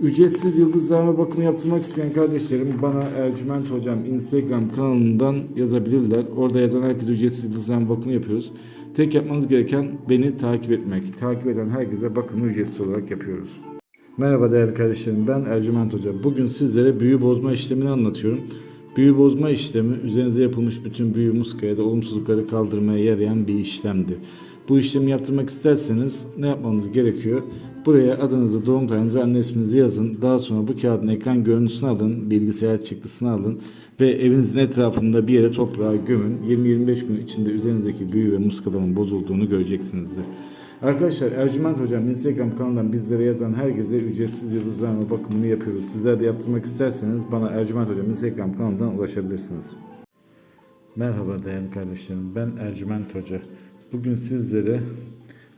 Ücretsiz yıldızlarma bakımı yaptırmak isteyen kardeşlerim bana Ercüment Hocam Instagram kanalından yazabilirler. Orada yazan herkese ücretsiz yıldızlarma bakımı yapıyoruz. Tek yapmanız gereken beni takip etmek. Takip eden herkese bakımı ücretsiz olarak yapıyoruz. Merhaba değerli kardeşlerim ben Ercüment Hoca. Bugün sizlere büyü bozma işlemini anlatıyorum. Büyü bozma işlemi üzerinize yapılmış bütün büyü muska ya da olumsuzlukları kaldırmaya yarayan bir işlemdir. Bu işlemi yaptırmak isterseniz ne yapmanız gerekiyor? Buraya adınızı, doğum tarihinizi ve anne isminizi yazın. Daha sonra bu kağıdın ekran görüntüsünü alın, bilgisayar çıktısını alın ve evinizin etrafında bir yere toprağa gömün. 20-25 gün içinde üzerinizdeki büyü ve muskaların bozulduğunu göreceksinizdir. Arkadaşlar Ercüment Hocam Instagram kanalından bizlere yazan herkese ücretsiz yıldızlarma bakımını yapıyoruz. Sizler de yaptırmak isterseniz bana Ercüment Hocam Instagram kanalından ulaşabilirsiniz. Merhaba değerli kardeşlerim. Ben Ercüment Hoca. Bugün sizlere